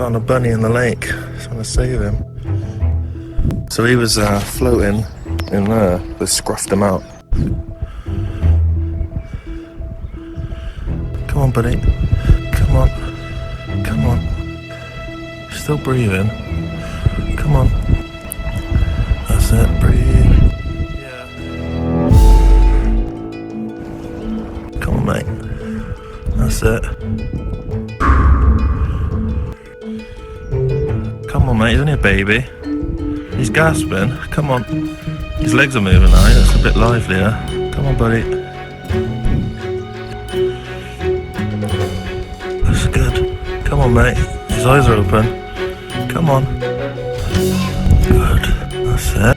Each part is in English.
found a bunny in the lake. Trying to save him. So he was uh, floating in there. They scruffed him out. Come on, buddy. Come on. Come on. Still breathing. Come on. That's it. Breathe. Yeah. Come on, mate. That's it. On, mate. He's only a baby. He's gasping. Come on. His legs are moving now. That's a bit livelier. Come on, buddy. That's good. Come on, mate. His eyes are open. Come on. Good. That's it.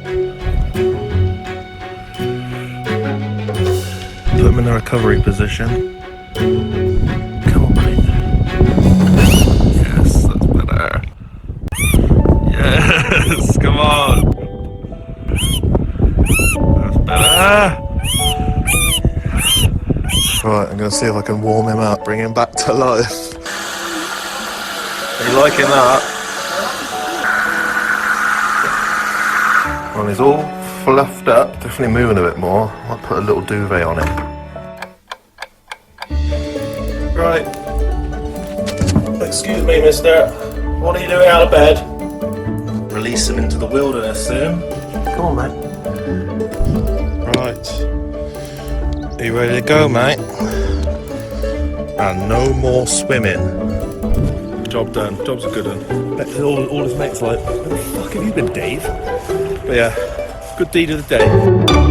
Put him in a recovery position. Right, I'm gonna see if I can warm him up, bring him back to life. Are you liking that? Well, he's all fluffed up, definitely moving a bit more. I'll put a little duvet on him. Right. Excuse me, mister. What are you doing out of bed? Release him into the wilderness soon. Come on, mate. Right. Are you ready to go, mate? And no more swimming. Job done. Job's a good one. Bet All, all his mates like, where the fuck have you been, Dave? But yeah, good deed of the day.